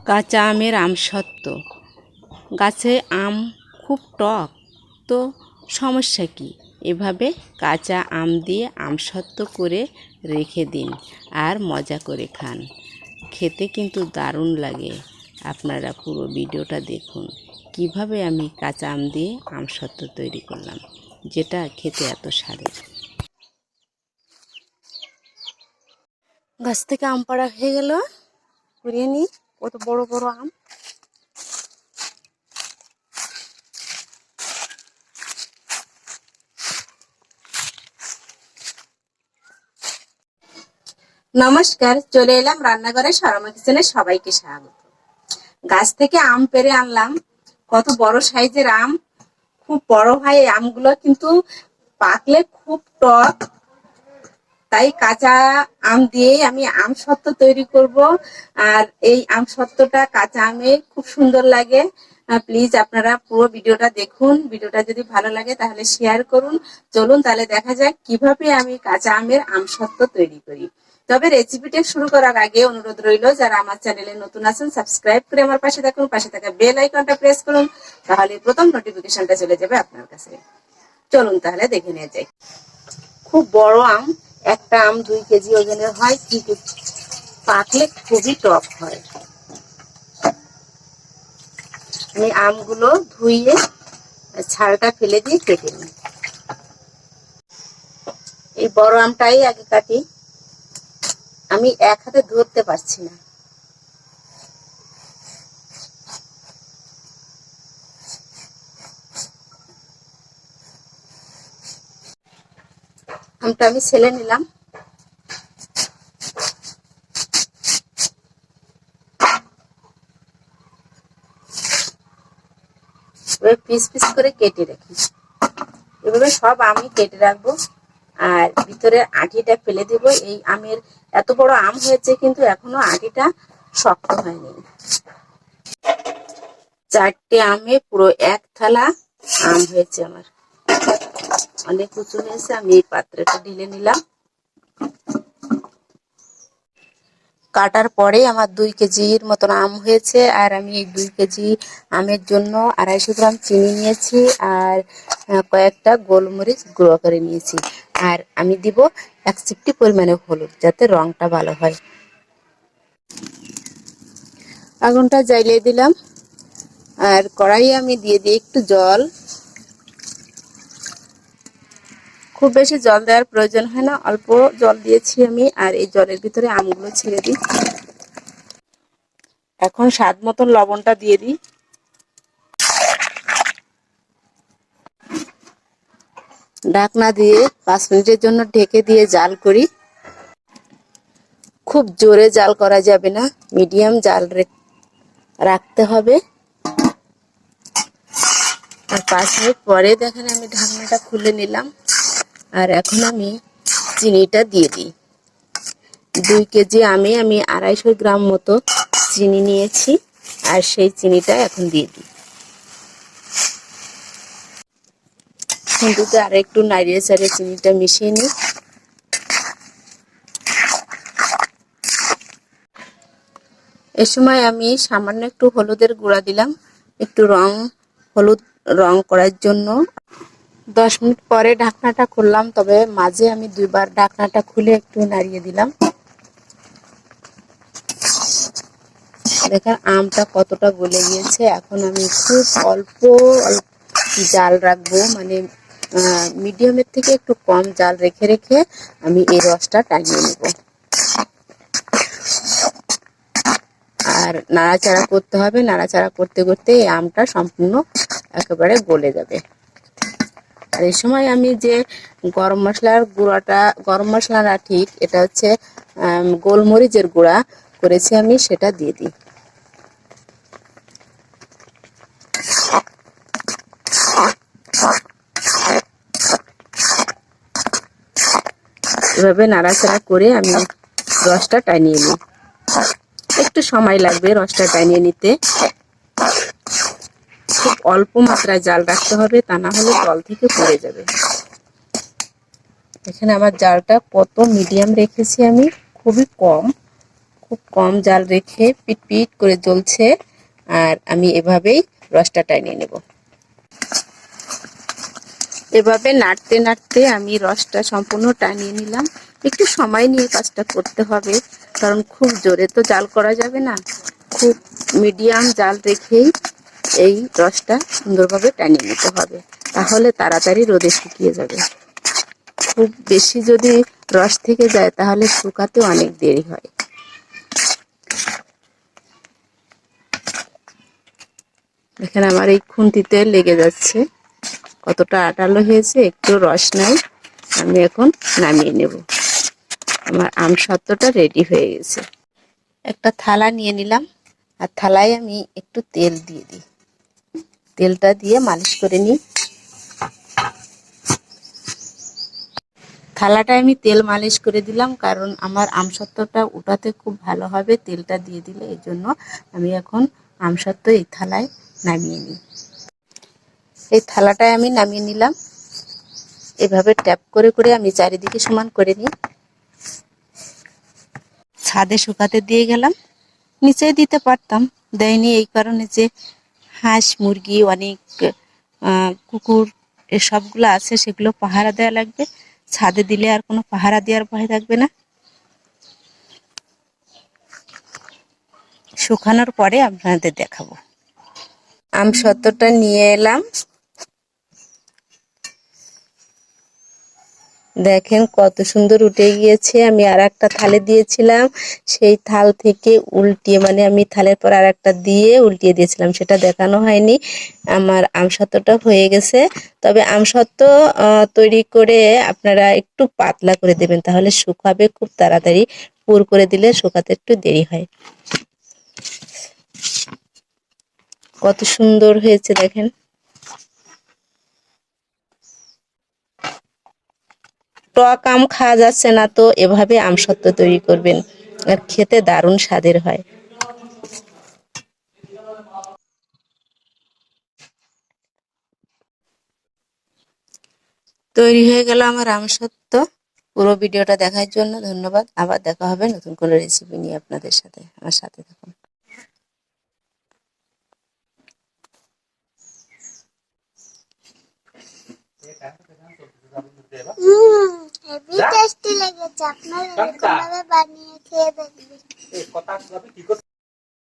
কাঁচা আমের আমসত্ত্ব গাছে আম খুব টক, তো সমস্যা কি? এভাবে কাঁচা আম দিয়ে আম আমসত্ত্ব করে রেখে দিন আর মজা করে খান। খেতে কিন্তু দারুণ লাগে। আপনারা পুরো ভিডিওটা দেখুন। কীভাবে আমি কাঁচা আম দিয়ে আম আমসত্ত্ব তৈরি করলাম, যেটা খেতে এত স্বাদের। গাছ থেকে আম পাড়া হয়ে গেল। কুড়িয়ে নিই। কত বড় বড় আম? নমস্কার, চলে এলাম রান্নাঘরে সরমা কিচেনে সবাইকে স্বাগত। গাছ থেকে আম পেরে আনলাম। কত বড় সাইজের আম, খুব বড় হয় আমগুলো, কিন্তু পাকলে খুব টক। তাই কাঁচা আম দিয়ে আমি আম সত্ত্ব তৈরি করব। আর এই আম সত্ত্বটা কাঁচা আমে খুব সুন্দর লাগে। প্লিজ আপনারা পুরো ভিডিওটা দেখুন। ভিডিওটা যদি ভালো লাগে তাহলে শেয়ার করুন। চলুন তাহলে দেখা যাক কীভাবে আমি কাঁচা আমের আম সত্ত্ব তৈরি করি। তবে রেসিপিটা শুরু করার আগে অনুরোধ রইল, যারা আমার চ্যানেলে নতুন আছেন সাবস্ক্রাইব করে আমার পাশে থাকুন। পাশে থাকা বেল আইকনটা প্রেস করুন, তাহলে প্রথম নোটিফিকেশনটা চলে যাবে আপনার কাছে। চলুন তাহলে দেখে নিয়ে যাই খুব বড় আম একটা আম দুই কেজি ওজনের হয়, কিন্তু পাকলে খুবই টক হয়। আমি আমগুলো ধুইয়ে ছালটা ফেলে দিয়ে কেটে নিই। এই বড় আমটাই আগে কাটি। আমি এক হাতে ধরতে পারছি না। আমটা আমি ছেলে নিলাম। পিস পিস করে কেটে রাখি। এভাবে সব আমি কেটে রাখব আর ভিতরে আটিটা ফেলে দেব। এই আমের এত বড় আম হয়েছে কিন্তু এখনও আটিটা শক্ত হয়নি। চারটে আমে পুরো এক থালা আম হয়েছে আমার। অনেক উঁচু হয়েছে, আমি এই পাত্রটা ঢেলে নিলাম। কাটার পরে আমার দুই কেজির মতন আম হয়েছে, আর আমি এই দুই কেজি আমের জন্য আড়াইশো গ্রাম চিনি নিয়েছি, আর কয়েকটা গোলমরিচ গুঁড়ো করে নিয়েছি। আর আমি দিব এক চিপটি পরিমাণে হলুদ, যাতে রংটা ভালো হয়। আগুনটা জ্বালিয়ে দিলাম। আর কড়াই আমি দিয়ে দিই একটু জল। খুব বেশি জল দেওয়ার প্রয়োজন হয় না। অল্প জল দিয়েছি আমি, আর এই জলের ভিতরে আমগুলো ছেড়ে দিই। এখন স্বাদ মতন লবণটা দিয়ে দিই। ঢাকনা দিয়ে পাঁচ মিনিটের জন্য ঢেকে দিয়ে জাল করি। খুব জোরে জাল করা যাবে না, মিডিয়াম জাল রাখতে হবে। আর পাঁচ মিনিট পরে দেখেন আমি ঢাকনাটা খুলে নিলাম। আর এখন আমি চিনিটা দিয়ে দিই। দুই কেজি আমি আমি আড়াইশো গ্রাম মতো চিনি নিয়েছি আর সেই চিনিটা এখন দিয়ে দিই। কিন্তু আর একটু নাড়িয়ে চাড়িয়ে চিনিটা মিশিয়ে নিই। এ সময় আমি সামান্য একটু হলুদের গুঁড়া দিলাম। একটু রং, হলুদ রং করার জন্য দশ মিনিট পরে ঢাকনাটা খুললাম, তবে মাঝে আমি দুইবার ঢাকনাটা খুলে একটু নাড়িয়ে দিলাম। দেখেন, আমটা কতটা গলে গিয়েছে। এখন আমি খুব অল্প জাল রাখব। মানে মিডিয়ামের থেকে একটু কম জাল রেখে রেখে আমি এই রসটা টানিয়ে নেব। আর নাড়াচাড়া করতে হবে। নাড়াচাড়া করতে করতে এই আমটা সম্পূর্ণ একেবারে গলে যাবে। আর এই সময় আমি যে গরম মশলার গুঁড়াটা, গরম মশলা না ঠিক, এটা হচ্ছে গোলমরিচের গুঁড়া করেছি আমি, সেটা দিয়ে দিই। এভাবে নাড়াচাড়া করে আমি রসটা টানিয়ে নিই। একটু সময় লাগবে রসটা টানিয়ে নিতে। অল্প মাত্রায় জাল রাখতে হবে, তা না হলে জল থেকে পড়ে যাবে। এখানে আমার জালটা কত মিডিয়াম রেখেছি আমি? খুবই কম, খুব কম জাল রেখে পিট পিট করে জ্বলছে, আর আমি এভাবেই রসটা টানিয়ে নেব। এভাবে নাড়তে নাড়তে আমি রসটা সম্পূর্ণ টানিয়ে নিলাম। একটু সময় নিয়ে কাজটা করতে হবে, কারণ খুব জোরে তো জাল করা যাবে না। খুব মিডিয়াম জাল রেখেই এই রসটা সুন্দরভাবে টানিয়ে নিতে হবে। তাহলে তাড়াতাড়ি রোদে শুকিয়ে যাবে। খুব বেশি যদি রস থেকে যায়, তাহলে শুকাতে অনেক দেরি হয়। দেখেন আমার এই খুন্তিতে লেগে যাচ্ছে। কতটা আটালো হয়েছে, একটু রস নাই। আমি এখন নামিয়ে নেব। আমার আম সত্ত্বটা রেডি হয়ে গেছে। একটা থালা নিয়ে নিলাম। আর থালায় আমি একটু তেল দিয়ে দিই। তেলটা দিয়ে মালিশ করে নিই। থালাটায় আমি তেল মালিশ করে দিলাম, কারণ আমার আমসত্ত্বটা উঠাতে খুব ভালো হবে তেলটা দিয়ে দিলে, এই জন্য আমি এখন আমসত্ত্ব এই থালায় নামিয়ে নিই। এই থালাটায় আমি নামিয়ে নিলাম। এভাবে ট্যাপ করে করে আমি চারিদিকে সমান করে নিই। ছাদে শুকাতে দিয়ে গেলাম। নিচে দিতে পারতাম, দেয়নি এই কারণে যে হাঁস, মুরগি, অনেক কুকুর এসবগুলো আছে, সেগুলো পাহারা দেওয়া লাগবে। ছাদে দিলে আর কোনো পাহারা দেওয়ার ভয় থাকবে না। শুকানোর পরে আপনাদের দেখাবো। আম সত্তরটা নিয়ে এলাম। দেখেন কত সুন্দর উঠে গিয়েছে। আমি আর একটা থালে দিয়েছিলাম। সেই থাল থেকে উল্টিয়ে মানে আমি থালের পর আর একটা দিয়ে উল্টিয়ে দিয়েছিলাম। সেটা দেখানো হয়নি। আমার আমসত্ত্বটা হয়ে গেছে। তবে আমসত্ত্ব তৈরি করে আপনারা একটু পাতলা করে দেবেন। তাহলে শুকাবে খুব তাড়াতাড়ি। পুর করে দিলে শুকাতে একটু দেরি হয়। কত সুন্দর হয়েছে দেখেন। টক আম খাওয়া যাচ্ছে না তো এভাবে আমসত্ত্ব তৈরি করবেন। আর খেতে দারুণ স্বাদের হয়। তৈরি হয়ে গেল আমার আমসত্ত্ব পুরো ভিডিওটা দেখার জন্য ধন্যবাদ। আবার দেখা হবে নতুন কোনো রেসিপি নিয়ে আপনাদের সাথে। আমার সাথে থাকুন। হেভি টেস্টি লেগেছে। আপনারা ভাবে বানিয়ে খেয়ে দেখবেন।